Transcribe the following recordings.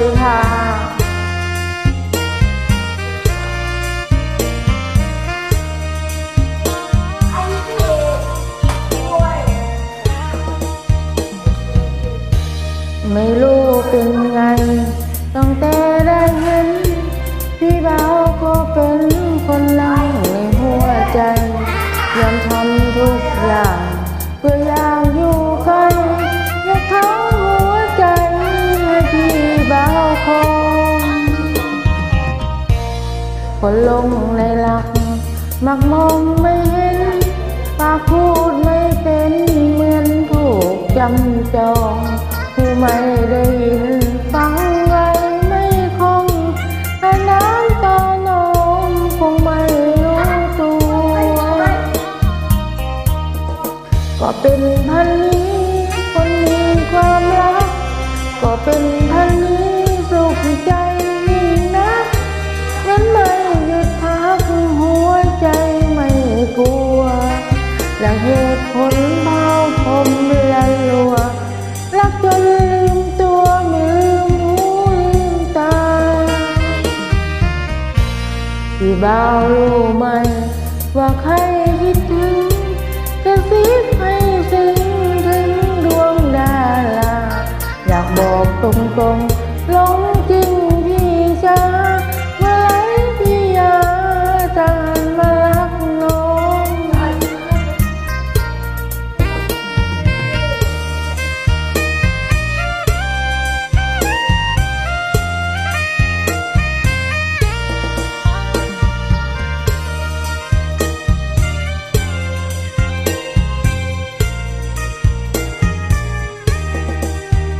ดีค่ะไม่รู้เป็นไงตั้งแต่ได้เห็น พี่เบาก็เป็นคนเล่าในหัวใจยอมท คนลงในหลัก มักมองไม่เห็น ปากพูดไม่เป็นเหมือนถูกจำจอง ผู้ไม่ได้ยินฟังไว้ไม่คงถ้าน้ำตานองคงไม่รู้ตัว ก็เป็นพันนี้ คนมีความรัก ก็เป็นพันนี้ พี่บ่าวรู้ไหมว่าใครคิดถึงกระซิบ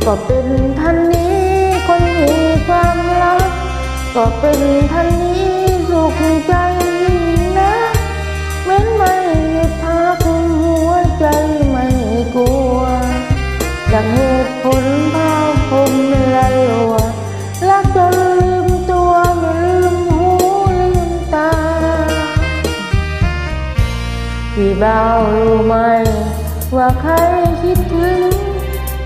ก็เป็นท่านนี้คนมีความรัก ก็เป็นท่านนี้สุขใจยิ่งนะเหมือนไม่หยุดพักหัวใจไม่กลัวดังเหตุผลพาผมละลัวรักจนลืมตัวไม่ลืมหูลืมตาพี่บ่าวรู้ไหมว่าใครคิดถึง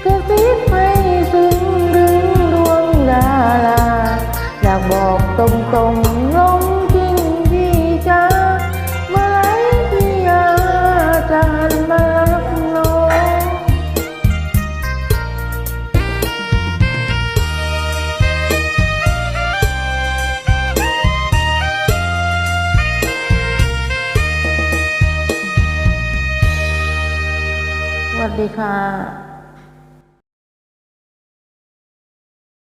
กระซิบให้ซึ้งดึงดวงดาราอยากบอกตรงๆลงจริงพี่จ้าเมื่อไรพี่อยาจะหันมารักน้องสวัสดีค่ะ